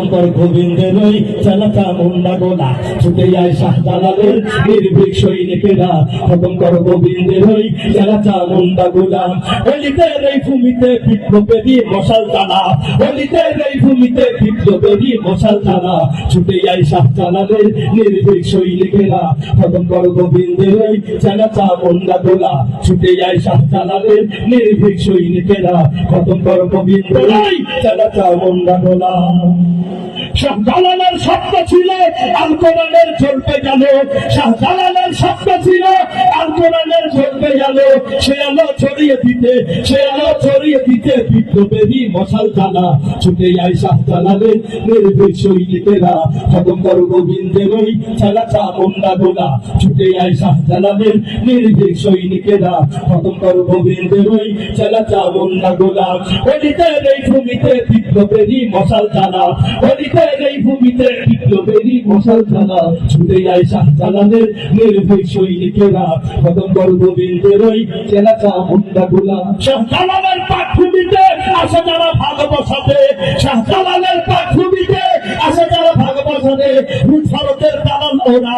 খতমকর গোবিন্দের ওই চালাচা মুন্ডা গোলা ছুটে যায় শাহজালালের নির্ভীক সৈনিকেরা। খতমকর গোবিন্দের ওই চালাচা মুন্ডা গোলা অলিতের এই ভূমিতে বিপ্লবেরই মশাল টানা। অলিতের এই ভূমিতে বিপ্লবেরই মশাল টানা। ছুটে যায় শাহজালালের নির্ভীক সৈনিকেরা। খতমকর গোবিন্দের ওই চালাচা মুন্ডা গোলা ছুটে যায় শাহজালালের নির্ভীক সৈনিকেরা। খতমকর গোবিন্দের ওই চালাচা মুন্ডা গোলা শাহজালালের স্বপ্ন ছিল আল চলতে গেল। শাহজালালের স্বপ্ন ছিল আল চলতে গেল। সে আলো ছড়িয়ে দিতে, সে আলো ছড়িয়ে দিতে বিপ্লবেরই মশাল জানা ছুটে যায় শাহজালালের নির্ভীক সৈনিকেরা। খতম করো গোবিন্দের ওই চালা চা মুন্ডা গোলা। ছুটে যায় শাহজালালের নির্ভীক সৈনিকেরা। খতম করো গোবিন্দের ওই চালা চা মুন্ডা গোলা। অলিতের এই ভূমিতে বিপ্লবেরই মশাল জানা অলিতের এই ভূমিতে বিপ্লবেরই মশাল জানা ছুটে যায় শাহজালালের নির্ভীক সৈনিকেরা। গোলা শাহজালালের পাঠভূমিতে আসে যারা ভালোবাসাতে পাঠভূমিতে আসে যারা ভালোবাসাতে ভারতের ওরা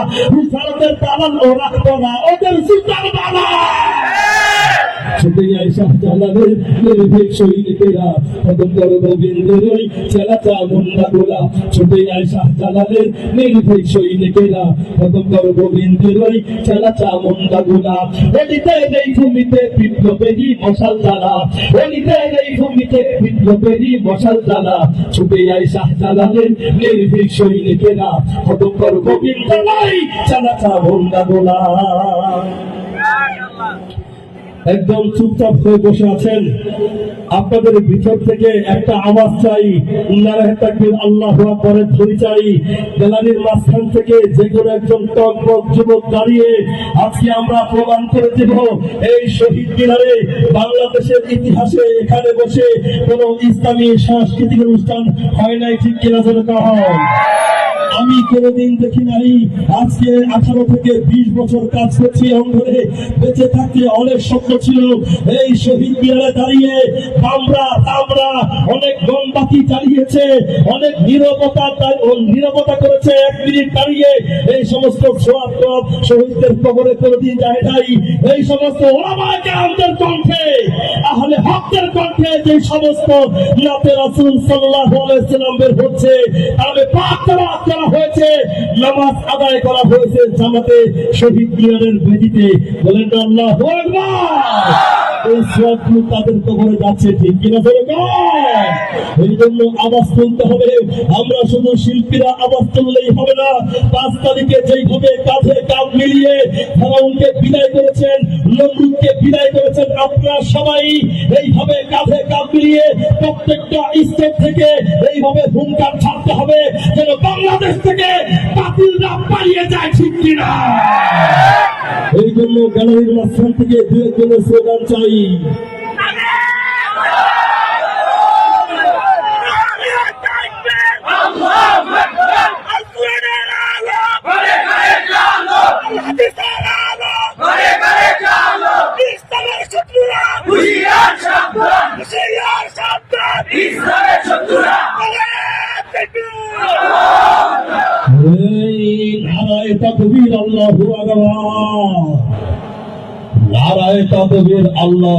ভারতের ওরা ওদের সুতার যায় শাহজালালের নির্ভীক সৈনিকেরা খতম করো গোবিন্দের ওই চেলাচা মুন্ডা গোলা ছুটে যায় শাহজালালের নির্ভীক সৈনিকেরা গোলা একদম চুপচাপ হয়ে বসে আছেন। আপনাদের ভিতর থেকে একটা আওয়াজ চাই। একটা আল্লাহ পরে ধরি চাই। গ্যালারির মাঝখান থেকে যে কোনো একজন টকবক যুবক দাঁড়িয়ে আজকে আমরা প্রমাণ করে দেব, এই শহীদ মিনারে বাংলাদেশের ইতিহাসে এখানে বসে কোনো ইসলামী সাংস্কৃতিক অনুষ্ঠান হয় নাই, ঠিক কিনা যেন হয়। আমি কোনোদিন দেখি নাই। আজকে আঠারো থেকে বিশ বছর কাজ করছি এবং ধরে বেঁচে থাকতে অনেক স্বপ্ন ছিল। এই শহীদ মিনারে দাঁড়িয়ে আমরা তামরা অনেক গমবাতি চালিয়েছে, অনেক নিরবতা নিরবতা করেছে। এক মিনিট দাঁড়িয়ে এই সমস্ত শহীদদের কবরে কোনোদিন যায় নাই। এই সমস্ত ওলামাকে কণ্ঠে, আহলে হকদের কণ্ঠে যে সমস্ত রাসূল সাল্লাল্লাহু আলাইহি হচ্ছে তাহলে পাক তালাওয়াত করা হয়েছে, নামাজ আদায় করা হয়েছে জামাতে শহীদ মিনারের বেদিতে। বলেন আল্লাহু আকবার! এই তুলতে হবে। আমরা শুধু শিল্পীরা আওয়াজ তুললেই হবে না, পাঁচ তারিখে মিলিয়ে ফেরাউনকে বিদায় করেছেন, নমরুদকে বিদায় করেছেন, আপনারা সবাই এইভাবে কাঁধে কাঁধ মিলিয়ে প্রত্যেকটা স্টেট থেকে এইভাবে হুঙ্কার ছাড়তে হবে, যেন বাংলাদেশ থেকে বাতিলরা পালিয়ে যায়, ঠিক কিনা? জন্য গ্যালারির মাঝখান থেকে দু একজনের স্লোগান চাই। নারায় তাকবীর আল্লাহু আকবার। নারায় তাকবীর আল্লাহ